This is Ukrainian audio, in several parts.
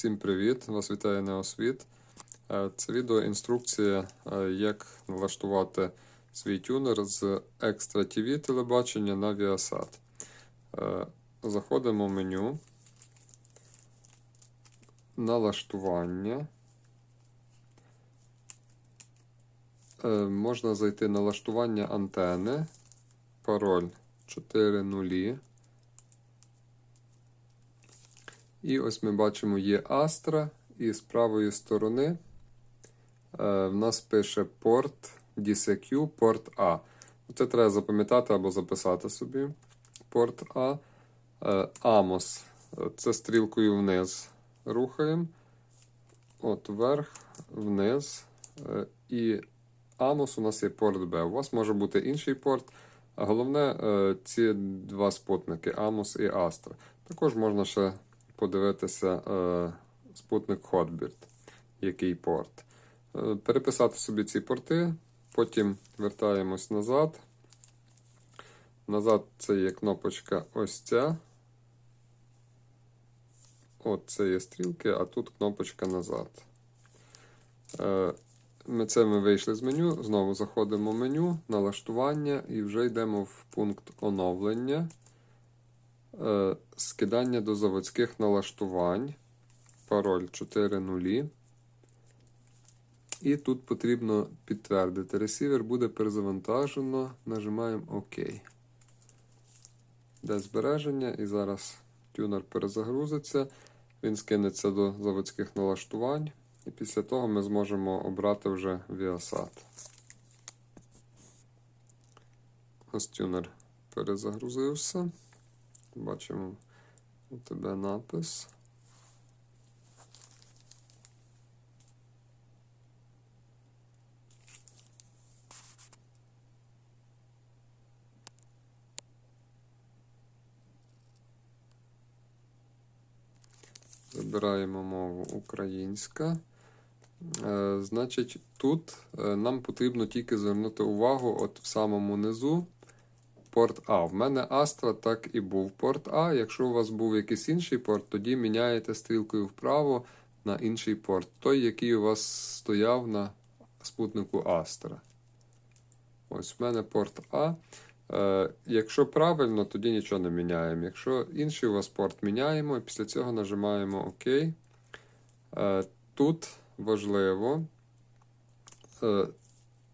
Всім привіт! Вас вітає Неосвіт. Е, Це відео інструкція, е, як налаштувати свій тюнер з Extra TV телебачення на Viasat. Е, Заходимо в меню. Налаштування. Можна зайти налаштування антени. Пароль 4.0. І ось ми бачимо є Astra, і з правої сторони е, в нас пише порт DCQ, порт А. Це треба запам'ятати або записати собі. Порт А. Е, Amos. Це стрілкою вниз рухаємо. От вверх, вниз. Е, і Amos у нас є порт Б. У вас може бути інший порт. А головне, ці два спутники Amos і Astra. Також можна ще подивитися е, спутник Hotbird, який порт. Е, переписати собі ці порти, потім вертаємось назад. Назад це є кнопочка ось ця. От це є стрілки, а тут кнопочка назад. Е, ми це ми вийшли з меню, знову заходимо в меню, налаштування і вже йдемо в пункт оновлення. Е, скидання до заводських налаштувань. Пароль 4.0. І тут потрібно підтвердити. Ресівер буде перезавантажено. Нажимаємо ОК. Де збереження, і зараз тюнер перезагрузиться. Він скинеться до заводських налаштувань. І після того ми зможемо обрати вже Viasat. Ось тюнер перезагрузився. Бачимо у тебе напис. Вибираємо мову українська. Е, Значить, тут е, нам потрібно тільки звернути увагу от в самому низу порт А. В мене Astra так і був порт А. Якщо у вас був якийсь інший порт, тоді міняєте стрілкою вправо на інший порт. Той, який у вас стояв на спутнику Astra. Ось в мене порт А. Е, Якщо правильно, тоді нічого не міняємо. Якщо інший у вас порт міняємо, і після цього нажимаємо ОК. Е, Тут важливо, е,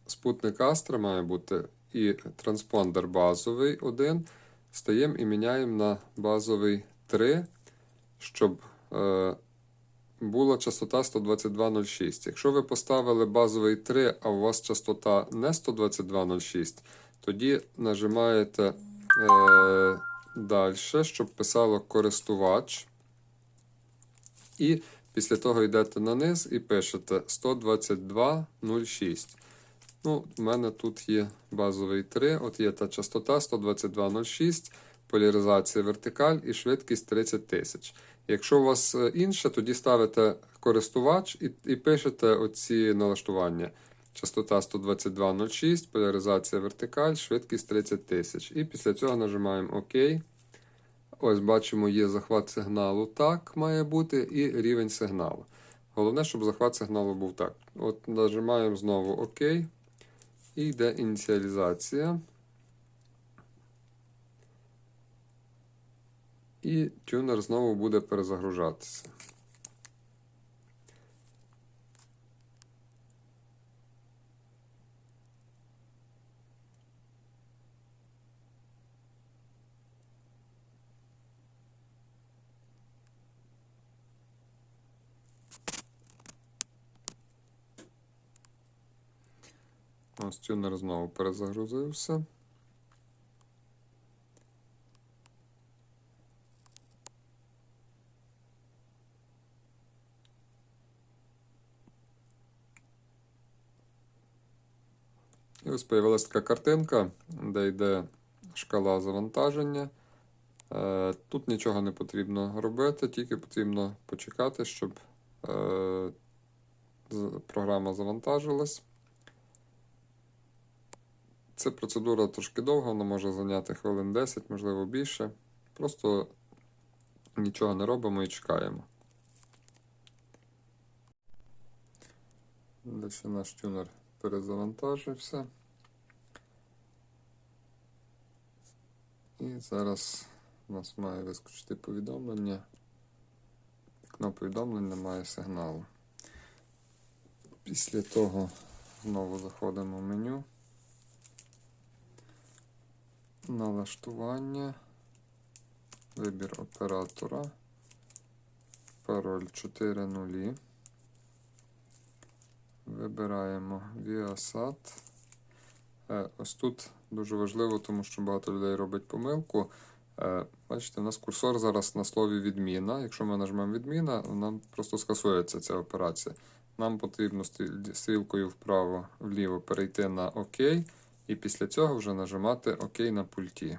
спутник Astra має бути і транспондер базовий 1. Стаємо і міняємо на базовий 3, щоб е, була частота 122.06. Якщо ви поставили базовий 3, а у вас частота не 122.06, тоді нажимаєте е, далі, щоб писало користувач. І після того йдете на низ і пишете 122.06. Ну, У мене тут є базовий 3, от є та частота 122.06, поляризація вертикаль і швидкість 30 тисяч. Якщо у вас е, інше, тоді ставите користувач і і пишете оці налаштування. Частота 122.06, поляризація вертикаль, швидкість 30 тисяч. І після цього нажимаємо ОК. Ось бачимо, є захват сигналу. Так має бути, і рівень сигналу. Головне, щоб захват сигналу був так. От Нажимаємо знову ОК. І йде ініціалізація. І тюнер знову буде перезагружатися. Ось тюнер знову перезагрузився. І ось з'явилася така картинка, де йде шкала завантаження. Е, тут нічого не потрібно робити, тільки потрібно почекати, щоб е, програма завантажилась. Ця процедура трошки довга, вона може зайняти хвилин 10, можливо більше. Просто нічого не робимо і чекаємо. Далі наш тюнер перезавантажився. І зараз у нас має вискочити повідомлення. Вікно повідомлень немає сигналу. Після того знову заходимо в меню. Налаштування, вибір оператора, пароль 4.0. Вибираємо Viasat. Е, Ось тут дуже важливо, тому що багато людей робить помилку. Е, Бачите, у нас курсор зараз на слові відміна. Якщо ми нажмемо відміна, нам просто скасується ця операція. Нам потрібно стрілкою вправо вліво перейти на ОК, і після цього вже нажимати ОК на пульті.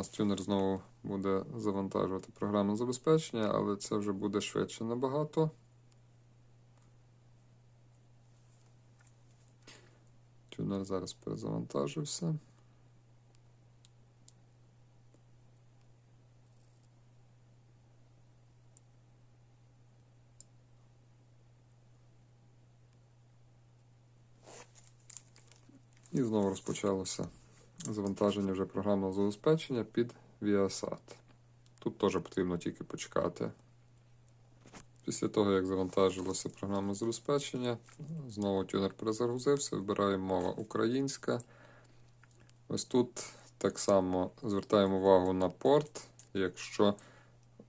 Нас тюнер знову буде завантажувати програмне забезпечення, але це вже буде швидше набагато. Тюнер зараз перезавантажився. І знову розпочалося завантаження вже програмного забезпечення під Viasat. Тут теж потрібно тільки почекати. Після того, як завантажилося програмне забезпечення, знову тюнер перезагрузився, вибираємо мова українська. Ось тут так само звертаємо увагу на порт. Якщо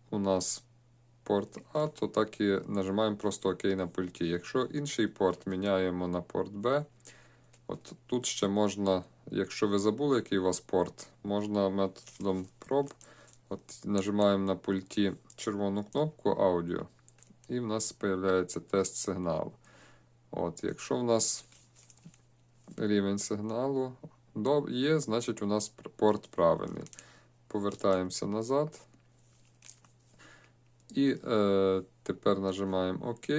у нас порт А, то так і нажимаємо просто ОК на пульті. Якщо інший порт міняємо на порт Б, от тут ще можна, якщо ви забули, який у вас порт, можна методом проб. От нажимаємо на пульті червону кнопку аудіо, і в нас з'являється тест сигналу. От, Якщо в нас рівень сигналу є, значить у нас порт правильний. Повертаємося назад. І е, тепер нажимаємо ОК.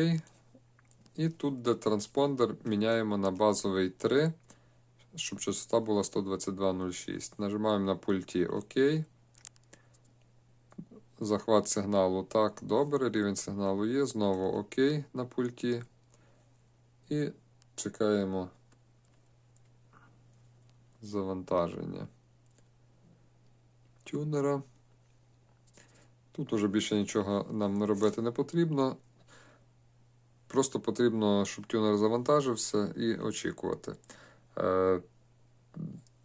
І тут, де транспондер, міняємо на базовий 3, щоб частота була 122.06. Нажимаємо на пульті ОК. Захват сигналу так, добре, рівень сигналу є. Знову ОК на пульті. І чекаємо завантаження тюнера. Тут уже більше нічого нам робити не потрібно. Просто потрібно, щоб тюнер завантажився і очікувати. Е,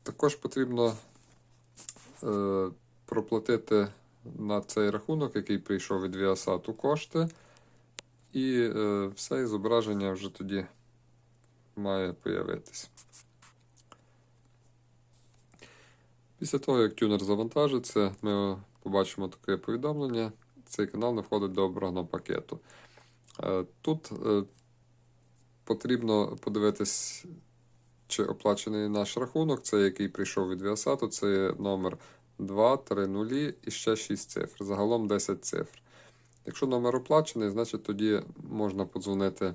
також потрібно е, проплатити на цей рахунок, який прийшов від Viasat, кошти. І е, все зображення вже тоді має появитись. Після того, як тюнер завантажиться, ми побачимо таке повідомлення. Цей канал не входить до обраного пакету. Тут потрібно подивитись, чи оплачений наш рахунок, це який прийшов від Viasat, це номер 2, 3, 0 і ще 6 цифр. Загалом 10 цифр. Якщо номер оплачений, значить тоді можна подзвонити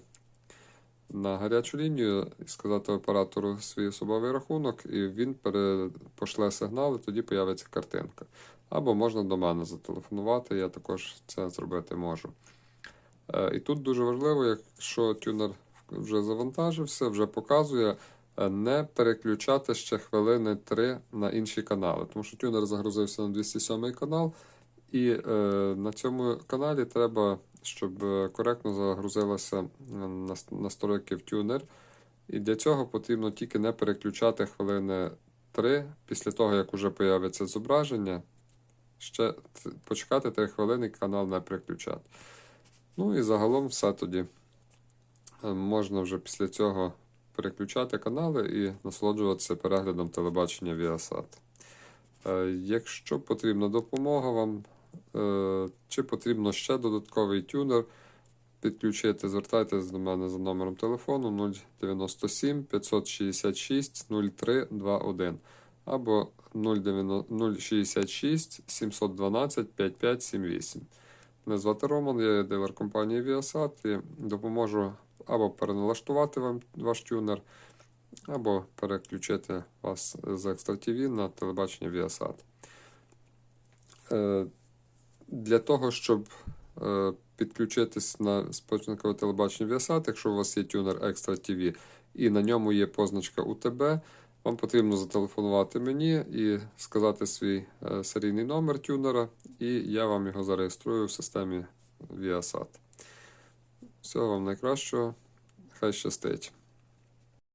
на гарячу лінію і сказати оператору свій особовий рахунок, і він пошле сигнал, і тоді появиться картинка. Або можна до мене зателефонувати, я також це зробити можу. Е, І тут дуже важливо, якщо тюнер вже завантажився, вже показує, не переключати ще хвилини 3 на інші канали. Тому що тюнер загрузився на 207 канал, і е, на цьому каналі треба, щоб е, коректно загрузилася е, нас- настройки в тюнер. І для цього потрібно тільки не переключати хвилини 3 після того, як вже появиться зображення. Ще почекати 3 хвилини, канал не переключати. Ну і загалом все тоді. Е, Можна вже після цього переключати канали і насолоджуватися переглядом телебачення Viasat. Е, Якщо потрібна допомога вам, е, чи потрібно ще додатковий тюнер, підключити, звертайтесь до мене за номером телефону 097 566 0321 або 066 712 5578. Мене звати Роман, я є дилер компанії Viasat і допоможу або переналаштувати вам ваш тюнер, або переключити вас з Extra TV на телебачення Viasat. Е, Для того, щоб е, підключитись на спочаткове телебачення Viasat, якщо у вас є тюнер Extra TV і на ньому є позначка УТБ, вам потрібно зателефонувати мені і сказати свій е, серійний номер тюнера, і я вам його зареєструю в системі Viasat. Всього вам найкращого. Хай щастить.